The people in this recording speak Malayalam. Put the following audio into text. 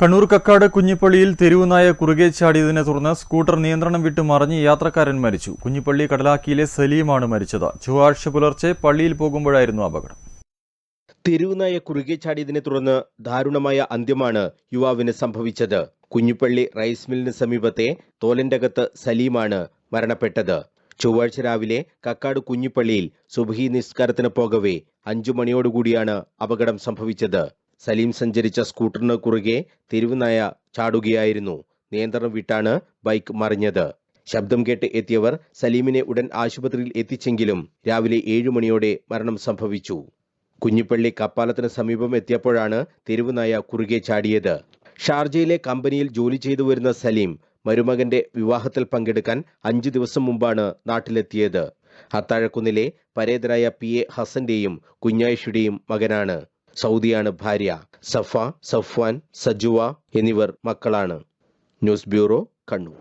കണ്ണൂർ കക്കാട് കുഞ്ഞിപ്പള്ളിയിൽ തെരുവുനായ കുറുകെ ചാടിയതിനെ തുടർന്ന് സ്കൂട്ടർ നിയന്ത്രണം വിട്ട് മറിഞ്ഞ് യാത്രക്കാരൻ മരിച്ചു. കുഞ്ഞിപ്പള്ളി കടലാക്കിയിലെ സലീമാണ് മരിച്ചത്. ചൊവ്വാഴ്ച പുലർച്ചെ പള്ളിയിൽ പോകുമ്പോഴായിരുന്നു അപകടം. തെരുവുനായ കുറുകെ ചാടിയതിനെ തുടർന്ന് ദാരുണമായ അന്ത്യമാണ് യുവാവിന് സംഭവിച്ചത്. കുഞ്ഞിപ്പള്ളി റൈസ് മില്ലിന് സമീപത്തെ തോലന്റകത്ത് സലീമാണ് മരണപ്പെട്ടത്. ചൊവ്വാഴ്ച രാവിലെ കക്കാട് കുഞ്ഞിപ്പള്ളിയിൽ സുബഹി നിസ്കാരത്തിന് പോകവേ അഞ്ചു മണിയോടുകൂടിയാണ് അപകടം സംഭവിച്ചത്. സലീം സഞ്ചരിച്ച സ്കൂട്ടറിന് കുറുകെ തെരുവുനായ ചാടുകയായിരുന്നു. നിയന്ത്രണം വിട്ടാണ് ബൈക്ക് മറിഞ്ഞത്. ശബ്ദം കേട്ട് എത്തിയവർ സലീമിനെ ഉടൻ ആശുപത്രിയിൽ എത്തിച്ചെങ്കിലും രാവിലെ ഏഴു മണിയോടെ മരണം സംഭവിച്ചു. കുഞ്ഞിപ്പള്ളി കപ്പാലത്തിന് സമീപം എത്തിയപ്പോഴാണ് തെരുവുനായ കുറുകെ ചാടിയത്. ഷാർജയിലെ കമ്പനിയിൽ ജോലി ചെയ്തു വരുന്ന സലീം മരുമകന്റെ വിവാഹത്തിൽ പങ്കെടുക്കാൻ അഞ്ചു ദിവസം മുമ്പാണ് നാട്ടിലെത്തിയത്. അത്താഴക്കുന്നിലെ പരേതരായ പി എ ഹസന്റെയും കുഞ്ഞായിഷയുടെയും മകനാണ്. സൗദിയാണ് ഭാര്യ. സഫ സഫ്വാൻ സജുവ എന്നിവർ മക്കളാണ്. News bureau Kannur.